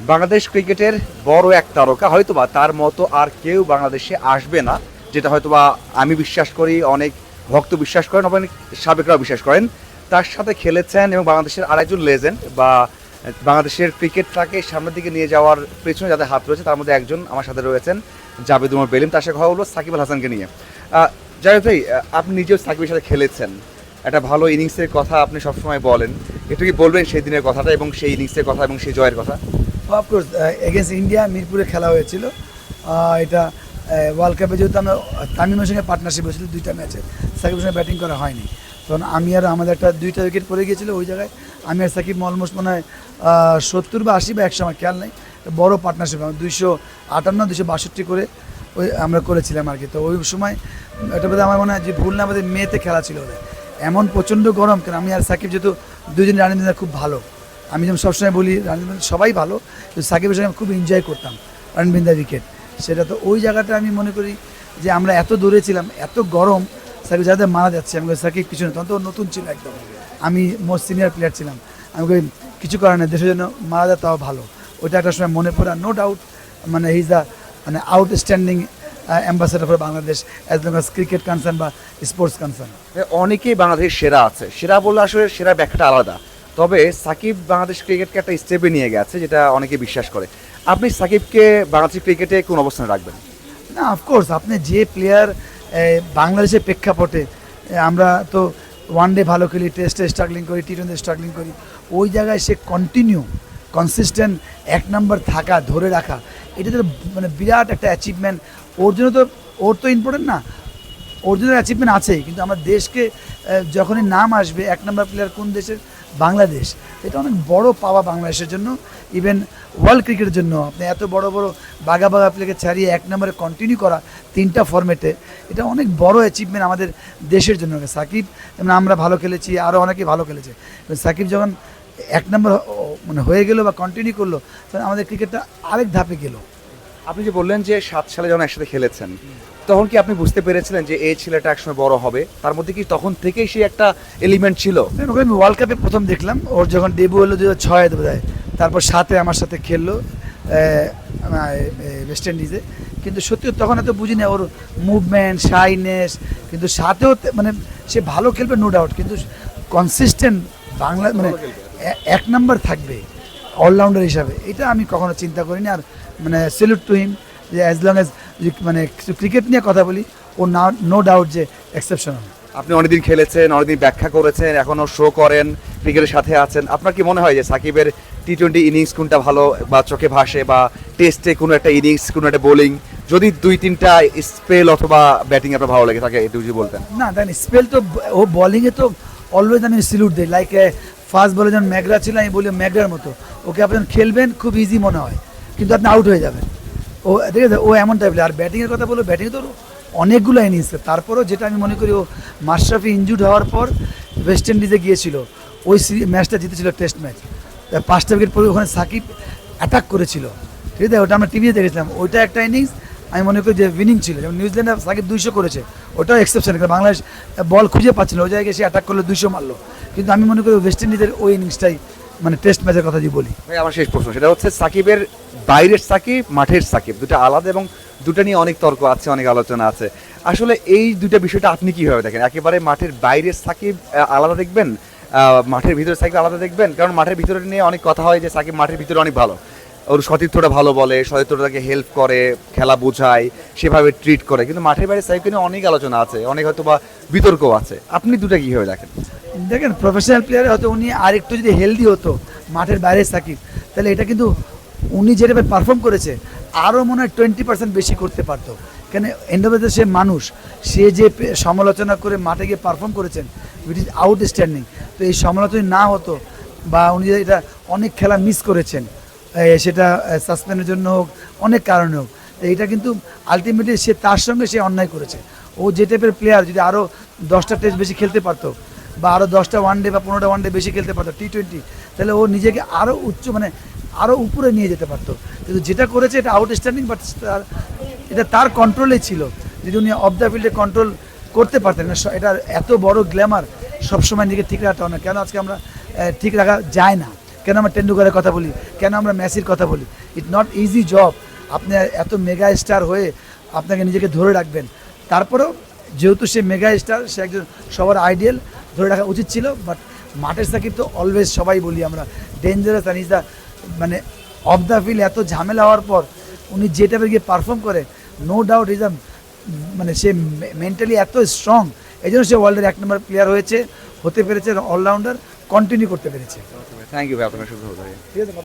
বাংলাদেশ ক্রিকেটের বড় এক তারকা, হয়তোবা তার মতো আর কেউ বাংলাদেশে আসবে না, যেটা হয়তোবা আমি বিশ্বাস করি, অনেক ভক্ত বিশ্বাস করেন, অনেক সাবেকরাও বিশ্বাস করেন। তার সাথে খেলেছেন এবং বাংলাদেশের আরেকজন লেজেন্ড বা বাংলাদেশের ক্রিকেটটাকে সামনের দিকে নিয়ে যাওয়ার পেছনে যাদের হাত রয়েছে, তার মধ্যে একজন আমার সাথে রয়েছেন জাবেদ উমর বেলিম। তার সাথে কথা বলব সাকিব আল হাসানকে নিয়ে। জাবেদ ভাই আপনি নিজেও সাকিবের সাথে খেলেছেন। একটা ভালো ইনিংসের কথা আপনি সবসময় বলেন। একটু কি বলবেন সেই দিনের কথাটা এবং সেই ইনিংসের কথা এবং সেই জয়ের কথা? অফকোর্স এগেনস্ট ইন্ডিয়া মিরপুরে খেলা হয়েছিল। এটা ওয়ার্ল্ড কাপে যেহেতু আমরা তামিমের সঙ্গে পার্টনারশিপ হয়েছিল দুইটা ম্যাচে। সাকিবের সঙ্গে ব্যাটিং করা হয়নি। তখন আমি আর আমাদের একটা দুইটা উইকেট পড়ে গিয়েছিল ওই জায়গায়। আমি আর সাকিব অলমোস্ট মনে হয় সত্তর বা আশি বা একশো, আমার খেয়াল নেই। বড় পার্টনারশিপ দুইশো আটান্ন দুশো বাষট্টি করে ওই আমরা করেছিলাম আর কি। তো ওই সময় এটা বোধহয় আমার মনে হয় যে ভুল না আমাদের মেয়েতে খেলা ছিল ওদের। এমন প্রচণ্ড গরম, কেন আমি আর সাকিব যেহেতু দুজন রানিং খুব ভালো। আমি যেমন সবসময় বলি রানবিন্দা সবাই ভালো কিন্তু সাকিবের সঙ্গে আমি খুব এনজয় করতাম রানবিন্দা উইকেট সেটা তো ওই জায়গাটা আমি মনে করি যে আমরা এত দূরে ছিলাম এত গরম সাকিব যাদের মারা যাচ্ছে আমি সাকিব কিছু না তখন তো নতুন ছিল একদম। আমি মোস্ট সিনিয়র প্লেয়ার ছিলাম। আমি বলি, কিছু নেই দেশের জন্য মারা যায় তাও ভালো। ওইটা একটা সময় মনে পড়ে নো ডাউট মানে হিজ দ্য মানে outstanding ambassador for Bangladesh as long as cricket concern বা স্পোর্টস কনসার্ন অনেকেই বাংলাদেশের সেরা আছে। সেরা বললে আসলে সেরা ব্যাখ্যাটা আলাদা। তবে সাকিব বাংলাদেশ ক্রিকেটকে একটা স্টেপে নিয়ে গেছে, যেটা অনেকে বিশ্বাস করে। আপনি সাকিবকে বাংলাদেশ ক্রিকেটে কোন অবস্থানে রাখবেন? না অফকোর্স আপনি যে প্লেয়ার বাংলাদেশের প্রেক্ষাপটে আমরা তো ওয়ান ডে ভালো খেলি টেস্টে স্ট্রাগলিং করি টি টোয়েন্টি স্ট্রাগলিং করি, ওই জায়গায় সে কন্টিনিউ কনসিস্টেন্ট এক নম্বর থাকা, ধরে রাখা, এটা তো মানে বিরাট একটা অ্যাচিভমেন্ট ওর জন্য তো, ওর তো ইম্পর্টেন্ট না, ওর জন্য অ্যাচিভমেন্ট আছেই, কিন্তু আমার দেশকে যখনই নাম আসবে, এক নম্বর প্লেয়ার কোন দেশের বাংলাদেশ। এটা অনেক বড় পাওয়া বাংলাদেশের জন্য। ইভেন ওয়ার্ল্ড ক্রিকেটের জন্য। আপনি এত বড় বড় বাঘা বাঘা প্লেকে ছাড়িয়ে এক নম্বরে কন্টিনিউ করা তিনটা ফর্মেটে এটা অনেক বড় অ্যাচিভমেন্ট আমাদের দেশের জন্য। সাকিব, যেমন আমরা ভালো খেলেছি আরও অনেকে ভালো খেলেছে। সাকিব যখন এক নম্বর মানে হয়ে গেলো বা কন্টিনিউ করল তখন আমাদের ক্রিকেটটা আরেক ধাপে গেলো। আপনি যে বললেন যে সাত সালে যখন একসাথে খেলেছেন তখন কি আপনি বুঝতে পেরেছিলেন যে এই ছেলেটা একসময় বড় হবে? তার মধ্যে কি তখন থেকেই সেই একটা এলিমেন্ট ছিল? ওকে আমি ওয়ার্ল্ড কাপে প্রথম দেখলাম ওর যখন ডেবু হলো দু হাজার ছয় বোধ তারপর সাথে আমার সাথে খেললো ওয়েস্ট ইন্ডিজে কিন্তু সত্যি তখন এত বুঝি না ওর মুভমেন্ট শাইনেস কিন্তু সাথেও মানে সে ভালো খেলবে নো ডাউট কিন্তু কনসিস্টেন্ট বাংলা মানে এক নাম্বার থাকবে। অলরাউন্ডার হিসাবে। এটা আমি কখনো চিন্তা করিনি আর মানে সেলুট টু হিম যে অ্যাজ লং অ্যাজ মানে ক্রিকেট নিয়ে কথা বলি ও না নো ডাউট যে এক্সেপশনাল আপনি অনেকদিন খেলেছেন অনেকদিন ব্যাখ্যা করেছেন এখনও শো করেন ক্রিকেটের সাথে আছেন। আপনার কি মনে হয় যে সাকিবের টি টোয়েন্টি ইনিংস কোনটা ভালো বা চোখে ভাসে বা টেস্টে কোনো একটা ইনিংস কোনো একটা বোলিং যদি দুই তিনটা স্পেল অথবা ব্যাটিং আপনার ভালো লাগে তাকে একটু যদি বলতেন। না দেখেন স্পেল তো ও বলিংয়ে তো অলওয়েজ আমি সিলুট দিই লাইক ফার্স্ট বলে যখন ম্যাগরা ছিল, আমি বলি ম্যাগরার মতো। ওকে আপনি যখন খেলবেন, খুব ইজি মনে হয়। কিন্তু আপনি আউট হয়ে যাবেন। ও, ঠিক আছে? ও এমন টাইপের আর ব্যাটিংয়ের কথা বলব ব্যাটিংয়ে তো অনেকগুলো ইনিংস তারপরেও যেটা আমি মনে করি ও মাশরাফি ইনজুড হওয়ার পর ওয়েস্ট ইন্ডিজে গিয়েছিল। ওই ম্যাচটা জিতেছিল টেস্ট ম্যাচ পাঁচটা উইকেট পরে ওখানে সাকিব অ্যাটাক করেছিল। ঠিক আছে? ওটা আমরা টিভিতে দেখেছিলাম। ওইটা একটা ইনিংস আমি মনে করি যে উইনিং ছিল। যেমন নিউজিল্যান্ডে সাকিব দুইশো করেছে। ওটাও এক্সেপশন বাংলাদেশ বল খুঁজে পাচ্ছিল ওই জায়গায় সে অ্যাটাক করল, দুইশো মারলো। কিন্তু আমি মনে করি ওয়েস্ট ইন্ডিজের ওই ইনিংসটাই মানে টেস্ট ম্যাচের কথা যদি বলি। ভাই, আমার শেষ প্রশ্ন, সেটা হচ্ছে সাকিবের বাইরের সাকিব, মাঠের সাকিব, দুটো আলাদা এবং দুটো নিয়ে অনেক তর্ক আছে, অনেক আলোচনা আছে। আসলে এই দুটো বিষয়টা আপনি কীভাবে দেখেন? একেবারে মাঠের বাইরের সাকিব আলাদা দেখবেন? মাঠের ভিতরে সাকিব আলাদা দেখবেন? কারণ মাঠের ভিতরে নিয়ে অনেক কথা হয় যে সাকিব মাঠের ভিতরে অনেক ভালো। ওর সতীর্থটা ভালো বলে সতীর্থটাকে হেল্প করে, খেলা বোঝায়, সেভাবে ট্রিট করে। কিন্তু মাঠের বাইরে সাকিবকে নিয়ে অনেক আলোচনা আছে, অনেক হয়তো বা বিতর্ক আছে। আপনি দুটো কীভাবে দেখেন? দেখেন প্রফেশনাল প্লেয়ার হয়তো উনি আর একটু যদি হেলদি হতো, মাঠের বাইরে সাকিব, তাহলে এটা কিন্তু উনি যেভাবে পারফর্ম করেছে, আরও মনে হয় টোয়েন্টি পার্সেন্ট বেশি করতে পারতো। কেন এন্ড অফ সে মানুষ, সে যে সমালোচনা করে মাঠে গিয়ে পারফর্ম করেছেন ইট ইজ আউটস্ট্যান্ডিং তো এই সমালোচনা না হতো, বা উনি এটা অনেক খেলা মিস করেছেন সেটা সাসপেন্ডের জন্য হোক, অনেক কারণে হোক। এটা কিন্তু আলটিমেটলি সে তার সঙ্গে সে অন্যায় করেছে। ও যে টাইপের প্লেয়ার যদি আরও দশটা টেস্ট বেশি খেলতে পারতো, বা আরও দশটা ওয়ান ডে বা পনেরোটা ওয়ান ডে বেশি খেলতে পারতো টি টোয়েন্টি তাহলে ও নিজেকে আরও উচ্চ মানে আরও উপরে নিয়ে যেতে পারতো। কিন্তু যেটা করেছে, এটা আউটস্ট্যান্ডিং বাট তার, এটা তার কন্ট্রোলে ছিল। যদি উনি অফ দ্য ফিল্ডে কন্ট্রোল করতে পারতেন না এটা এত বড় গ্ল্যামার সবসময় নিজেকে ঠিক রাখতে হয় না। কেন আজকে আমরা ঠিক রাখা যায় না? কেন আমরা টেন্ডুলকারের কথা বলি? কেন আমরা মেসির কথা বলি? ইট নট ইজি জব আপনি এত মেগা স্টার হয়ে আপনাকে নিজেকে ধরে রাখবেন। তারপরেও যেহেতু সে মেগা স্টার সে একজন সবার আইডিয়াল ধরে রাখা উচিত ছিল বাট মাঠের সাকিব তো অলওয়েজ সবাই বলি আমরা ডেঞ্জারাস অ্যান্ড ইজ দ্য মানে অফ দ্য ফিল্ড এত ঝামেলা হওয়ার পর উনি যে টাইপের গিয়ে পারফর্ম করে নো ডাউট ইজ মানে সে মেন্টালি এত স্ট্রং এই জন্য সে ওয়ার্ল্ডের এক নম্বর প্লেয়ার হয়েছে, হতে পেরেছে অলরাউন্ডার কন্টিনিউ করতে পেরেছি। থ্যাংক ইউ ভাই আপনার শুভ ঠিক আছে